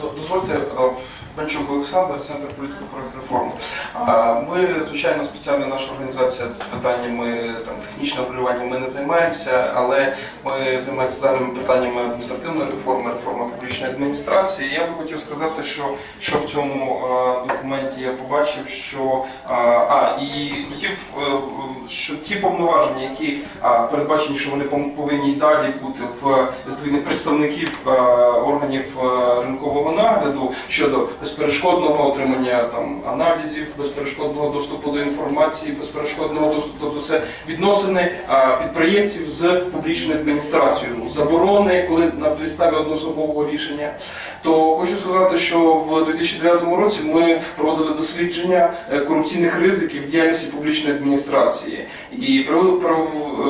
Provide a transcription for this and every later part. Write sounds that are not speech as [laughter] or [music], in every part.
До- Дозвольте, Панчук Олександр, Центр політики правих реформ. Ми, звичайно, спеціальна наша організація з питаннями там, технічного врегулювання ми не займаємося, але ми займаємося даними питаннями адміністративної реформи, реформи публічної адміністрації. Я би хотів сказати, що, що в цьому документі я побачив, що а, і хотів, е, що ті повноваження, які передбачені, що вони повинні й далі бути в відповідних представників органів е, ринкового нагляду щодо безперешкодного отримання там аналізів, безперешкодного доступу до інформації, безперешкодного доступу. Тобто це відносини підприємців з публічною адміністрацією, заборони, коли на підставі одноособового рішення. То хочу сказати, що в 2009 році ми проводили дослідження е, корупційних ризиків в діяльності публічної адміністрації і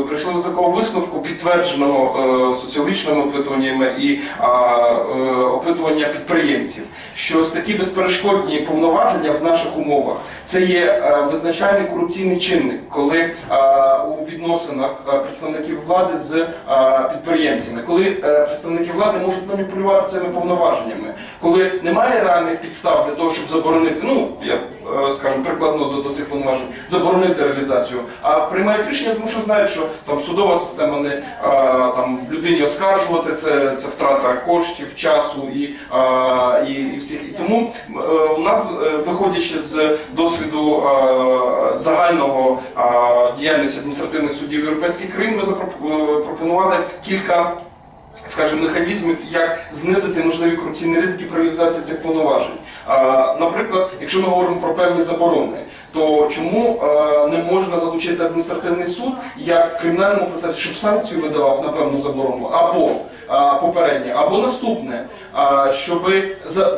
прийшли до такого висновку, підтвердженого е, соціологічними опитуваннями і е, опитування підприємців, що такі безперешкодні повноваження в наших умовах це є е, визначальний корупційний чинник, коли е, у відносинах е, представників влади з підприємцями, коли представники влади можуть маніпулювати цими повноваженнями, коли немає реальних підстав для того, щоб заборонити, ну я скажу прикладно до, до цих повноважень, заборонити реалізацію, а приймають рішення, тому що знають, що там судова система не там людині оскаржувати це, це втрата коштів, часу і, і, і всіх. І тому е, у нас, е, виходячи з досвіду е, загального діяльності адміністративних судів Європейських країн, ми запропонували кілька. Скажімо, механізмів, як знизити можливі корупційні ризики при реалізації цих повноважень. Наприклад, якщо ми говоримо про певні заборони, то чому е, не можна залучити адміністративний суд як кримінальному процесі, щоб санкцію видавав на певну заборону, або попереднє, або наступне, щоб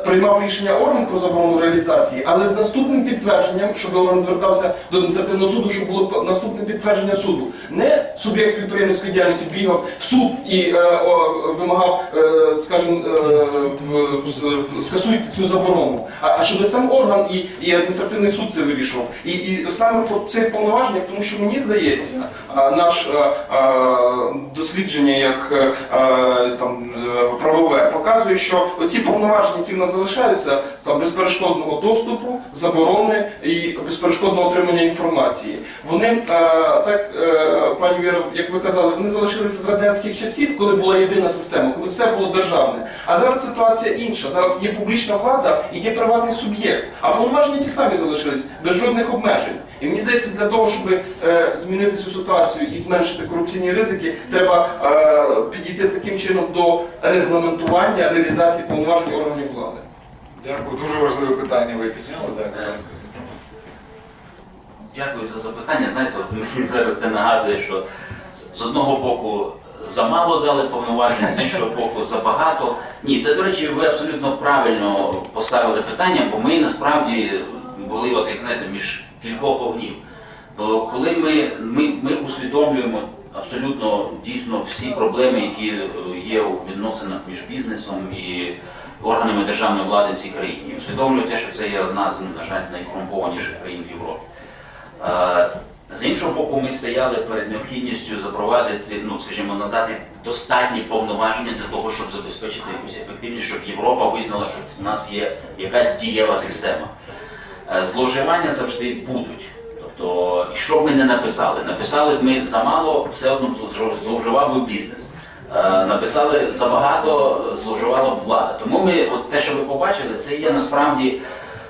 приймав рішення орган про заборону реалізації, але з наступним підтвердженням, щоб орган звертався до адміністративного суду, щоб було наступне підтвердження суду. Не суб'єкт підприємницької діяльності бігав в суд і е, вимагав, е, скажімо, е, скасуйте цю заборону, а, щоб сам орган і адміністративний суд це вирішував. І, і саме по цих повноваженнях, тому що мені здається, а, наш а, а, дослідження як е, там е, правове показує, що ці повноваження, які в нас залишаються, там безперешкодного доступу, заборони і безперешкодного отримання інформації, вони так, е, пані Віра, як ви казали, вони залишилися з радянських часів, коли була єдина система, коли все було державне. А зараз ситуація інша. Зараз є публічна влада і є приватний суб'єкт. А повноваження ті самі залишились без жодних обмежень. І мені здається, для того, щоб е, змінити цю ситуацію і зменшити корупційні ризики, треба е, підійти таким чином до регламентування реалізації повноважень органів влади. Дякую, дуже важливе питання ви підняли. Да, будь ласка. Дякую за запитання. Знаєте, от мені зараз це нагадує, що з одного боку замало дали повноважень, з іншого боку забагато. Ні, це, до речі, ви абсолютно правильно поставили питання, бо ми насправді були, от як знаєте, між кількох вогнів. Бо коли ми, ми, ми усвідомлюємо абсолютно дійсно всі проблеми, які е, є у відносинах між бізнесом і органами державної влади в цій країні, усвідомлюємо те, що це є одна з, ну, на жаль, з найкорумпованіших країн в Європі. Е, З іншого боку, ми стояли перед необхідністю запровадити, ну скажімо, надати достатні повноваження для того, щоб забезпечити якусь ефективність, щоб Європа визнала, що в нас є якась дієва система. Е, Зловживання завжди будуть. Тобто, що б ми не написали? Написали б ми замало, все одно зловживав би бізнес. Е, Написали забагато, зловживала влада. Тому ми, от те, що ви побачили, це є насправді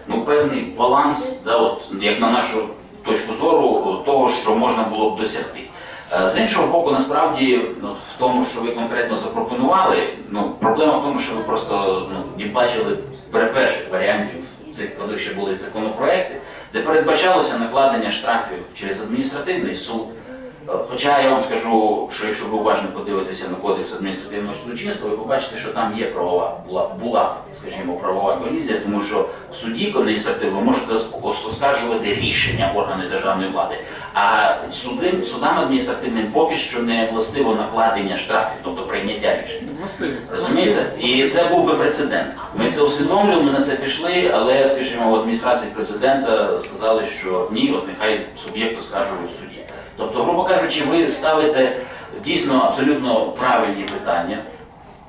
ну, певний баланс, да, от, як на нашу точку зору, того, що можна було б досягти. Е, З іншого боку, насправді, от, в тому, що ви конкретно запропонували, ну, проблема в тому, що ви просто ну, не бачили пере- перших варіантів цих, коли ще були законопроекти, де передбачалося накладення штрафів через адміністративний суд. Хоча я вам скажу, що якщо ви уважно подивитеся на кодекс адміністративного судочинства, ви побачите, що там є правова була, була скажімо, правова колізія, тому що в суді адміністративно ви можете оскаржувати рішення органів державної влади. А суди, судам адміністративним поки що не властиво накладення штрафів, тобто прийняття рішення. Розумієте? І це був би прецедент. Ми це усвідомлюємо, ми на це пішли, але, скажімо, в адміністрації президента сказали, що ні, от нехай суб'єкт оскаржує в суді. Тобто, грубо кажучи, ви ставите дійсно абсолютно правильні питання,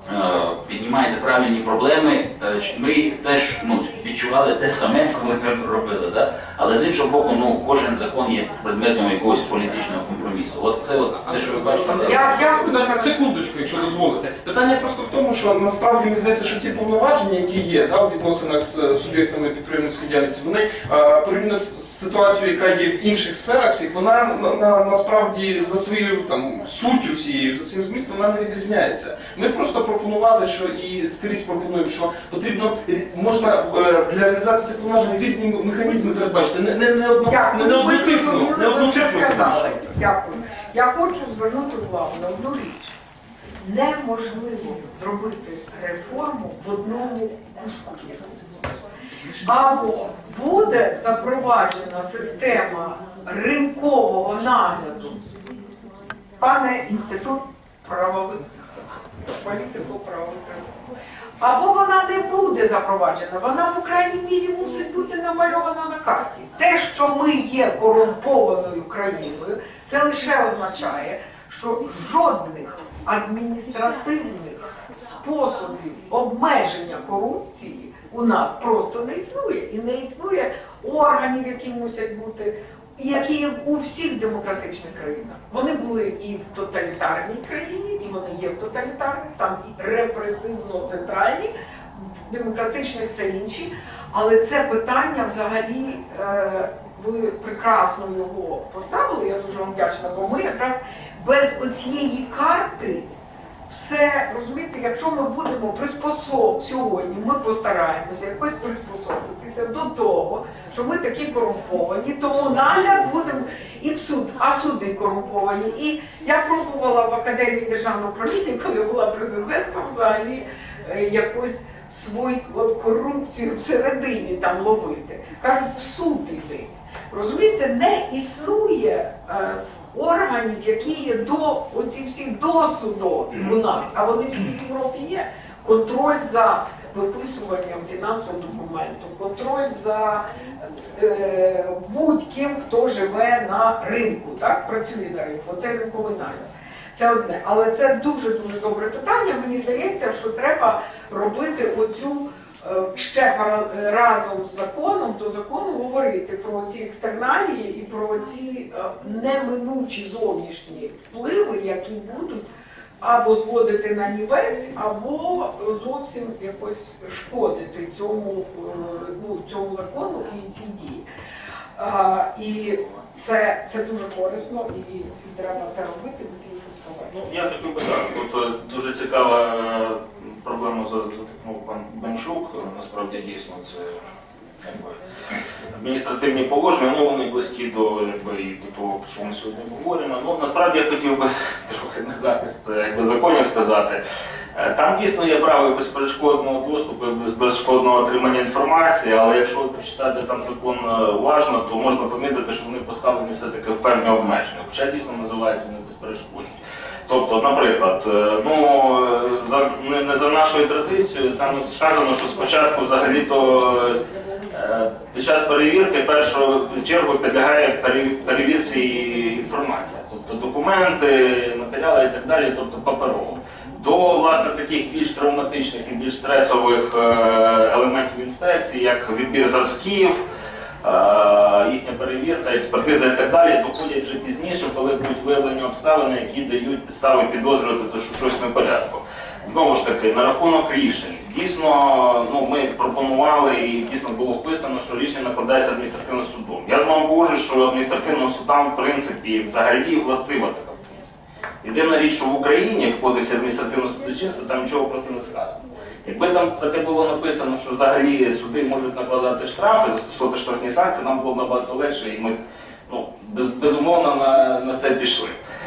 піднімаєте піднімаєте правильні проблеми. Е, Ми теж ну, відчували те саме, коли ми робили, да? але з іншого боку, ну, кожен закон є предметом якогось політичного компромісу. От це от, те, що ви бачите, Я дякую за секундочку, якщо дозволите. Питання просто в тому, що насправді мені здається, що ці повноваження, які є да, у відносинах з е, суб'єктами підприємницької діяльності, вони е, порівняно з з ситуацією, яка є в інших сферах, вона на, на, насправді за своєю там суттю всією, за своїм змістом, вона не відрізняється. Ми просто пропонували, що і скрізь пропонуємо, що потрібно можна е, для реалізації цих повноважень різні механізми передбачити. Не, не, не, одно, Дякую. не однотипно, зрозуміли, не однотипно це сказали. Дякую. Я хочу звернути увагу на одну річ. Неможливо зробити реформу в одному куску. Або буде запроваджена система ринкового нагляду, пане інститут правових політико-правових реформ. Або вона не буде запроваджена, вона в крайній мірі мусить бути намальована на карті. Те, що ми є корумпованою країною, це лише означає, що жодних адміністративних способів обмеження корупції у нас просто не існує. І не існує органів, які мусять бути, які є у всіх демократичних країнах. Вони були і в тоталітарній країні, і вони є в тоталітарних, там і репресивно-центральні, в демократичних це інші. Але це питання взагалі, е, ви прекрасно його поставили, я дуже вам вдячна, бо ми якраз без оцієї карти все розумієте, якщо ми будемо приспособ сьогодні, ми постараємося якось приспособитися до того, що ми такі корумповані, тому нагляд будемо і в суд, а суди корумповані. І я пробувала в академії державного управління, коли була президентом, взагалі е, якусь свою корупцію всередині там ловити. Кажуть, в суд іди. Розумієте, не існує е, органів, які є до оці всі досудові у нас, а вони всі в Європі є. Контроль за виписуванням фінансового документу, контроль за е, будь-ким, хто живе на ринку, так працює на ринку. Оце ринковий нагляд. Це одне, але це дуже дуже добре питання. Мені здається, що треба робити оцю ще разом з законом до закону говорити про ці екстерналії і про ці е, неминучі зовнішні впливи, які будуть або зводити на нівець, або зовсім якось шкодити цьому, е, ну, цьому закону і цій дії. А, і це, це дуже корисно і, і треба це робити, бо щось. Ну, я хотів би так. От е, дуже цікава проблема за- затикнув пан Бенчук. Насправді дійсно це якби, адміністративні положення, ну вони близькі до, якби, і до того, про що ми сьогодні говоримо. Ну насправді я хотів би [laughs] трохи на захист законів сказати. Е, Там дійсно є право безперешкодного доступу, безперешкодного отримання інформації, але якщо почитати там закон е, уважно, то можна помітити, що вони поставлені все-таки в певні обмеження. Хоча дійсно називаються вони безперешкодні. Тобто, наприклад, е, ну е, за не, не за нашою традицією, там сказано, що спочатку взагалі-то е, під час перевірки першу чергу підлягає пере- перевірці інформація, тобто документи, матеріали і так далі, тобто паперово. До власне таких більш травматичних і більш стресових елементів інспекції, як відбір зразків, їхня перевірка, експертиза і так далі, доходять вже пізніше, коли будуть виявлені обставини, які дають підстави підозрювати, що щось не в порядку. Знову ж таки, на рахунок рішень. Дійсно, ну ми пропонували і дійсно було вписано, що рішення накладається адміністративним судом. Я з вами погоджуюсь, що адміністративним судам, в принципі, взагалі властива така функція. Єдина річ, що в Україні в кодексі адміністративного судочинства там нічого про це не сказано. Якби там таке було написано, що взагалі суди можуть накладати штрафи, застосовувати штрафні санкції, нам було б набагато легше, і ми ну, без- безумовно на, на це пішли.